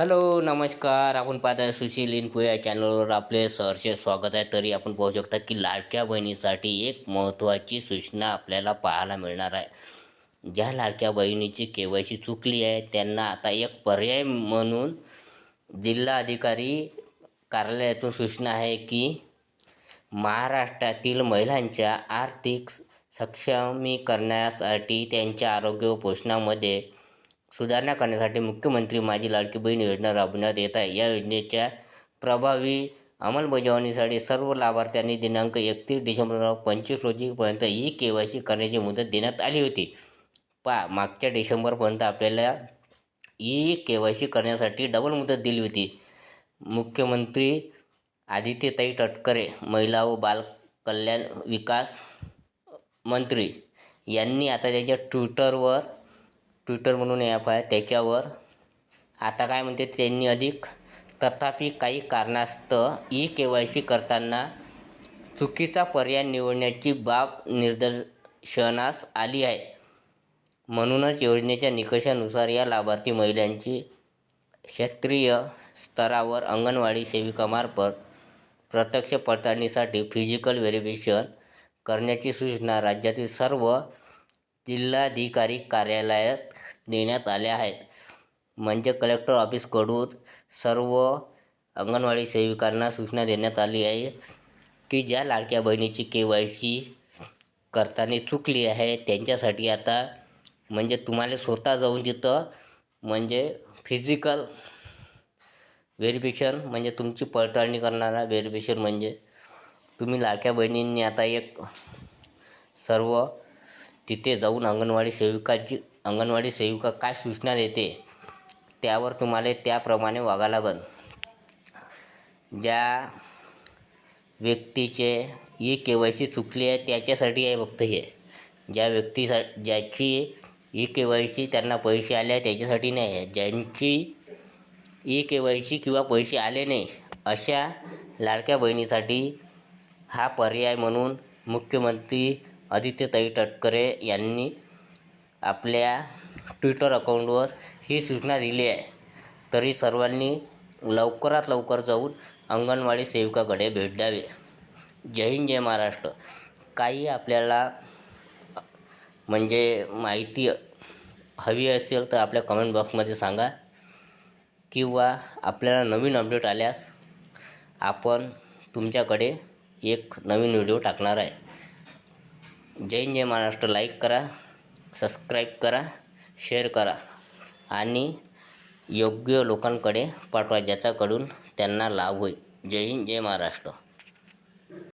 Hello नमस्कार. आपण पाहत सुशील इन्फो या चॅनलवर आपले सहर्ष स्वागत आहे. तरी आपण पाहू शकता की लाडक्या बहिणीसाठी एक महत्त्वाची सूचना आपल्याला पाहायला मिळणार आहे. ज्या लाडक्या बहिणीची के वाय सी चुकली आहे त्यांना आता एक पर्याय म्हणून जिल्हा अधिकारी कार्यालयातून सूचना आहे की महाराष्ट्रातील महिलांच्या आर्थिक सक्षमीकरणासाठी त्यांच्या आरोग्य व पोषणामध्ये सुधारणा करण्यासाठी मुख्यमंत्री माझी लाडकी बहीण योजना राबवण्यात येत आहे. या योजनेच्या प्रभावी अंमलबजावणीसाठी सर्व लाभार्थ्यांनी दिनांक एकतीस डिसेंबर पंचवीस रोजीपर्यंत ई के वाय सी करण्याची मुदत देण्यात आली होती. पा मागच्या डिसेंबरपर्यंत आपल्याला ई के वाय सी करण्यासाठी डबल मुदत दिली होती. मुख्यमंत्री आदित्यताई तटकरे महिला व बालकल्याण विकास मंत्री यांनी आता त्याच्या ट्विटरवर ट्विटर म्हणून ॲप आहे. त्याच्यावर आता काय म्हणते त्यांनी अधिक तथापि काही कारणास्तव ई के वाय सी करताना चुकीचा पर्याय निवडण्याची बाब निदर्शनास आली आहे. म्हणूनच योजनेच्या निकषानुसार या लाभार्थी महिलांची क्षेत्रीय स्तरावर अंगणवाडी सेविकामार्फत प्रत्यक्ष पडताळणीसाठी फिजिकल व्हेरिफिकेशन करण्याची सूचना राज्यातील सर्व जिल्हाधिकारी कार्यालयात देण्यात आल्या आहेत. म्हणजे कलेक्टर ऑफिसकडून सर्व अंगणवाडी सेविकांना सूचना देण्यात आली आहे की ज्या लाडक्या बहिणीची के वाय सी करताना चुकली आहे त्यांच्यासाठी आता म्हणजे तुम्हाला स्वतः जाऊन तिथं म्हणजे फिजिकल व्हेरिफिकेशन म्हणजे तुमची पडताळणी करणारा व्हेरिफिकेशन म्हणजे तुम्ही लाडक्या बहिणींनी आता एक सर्व तिथे जाऊन अंगणवाडी सेविकाची अंगणवाडी सेविका काय सूचना देते त्यावर तुम्हाला त्याप्रमाणे वागा लागन. ज्या व्यक्तीचे ई के वाय सी चुकली आहे त्याच्यासाठी आहे फक्त हे. ज्या व्यक्तीसा ज्याची ई के वाय सी त्यांना पैसे आले आहे त्याच्यासाठी नाही आहे. ज्यांची ई के वाय सी किंवा पैसे आले नाही अशा लाडक्या बहिणीसाठी हा पर्याय म्हणून मुख्यमंत्री आदित्यताई तटकरे यांनी आपल्या ट्विटर अकाउंटवर ही सूचना दिली आहे. तरी सर्वांनी लवकरात लवकर जाऊन अंगणवाडी सेविकाकडे भेट द्यावे. जय हिंद जय महाराष्ट्र. काही आपल्याला म्हणजे माहिती हवी असेल तर आपल्या कमेंट बॉक्समध्ये सांगा. किंवा आपल्याला नवीन अपडेट आल्यास आपण तुमच्याकडे एक नवीन व्हिडिओ टाकणार आहे. जय जय महाराष्ट्र. लाईक करा सबस्क्राईब करा शेअर करा आणि योग्य लोकांकडे पाठवा ज्याच्याकडून त्यांना लाभ होईल. जय हिंद जय महाराष्ट्र.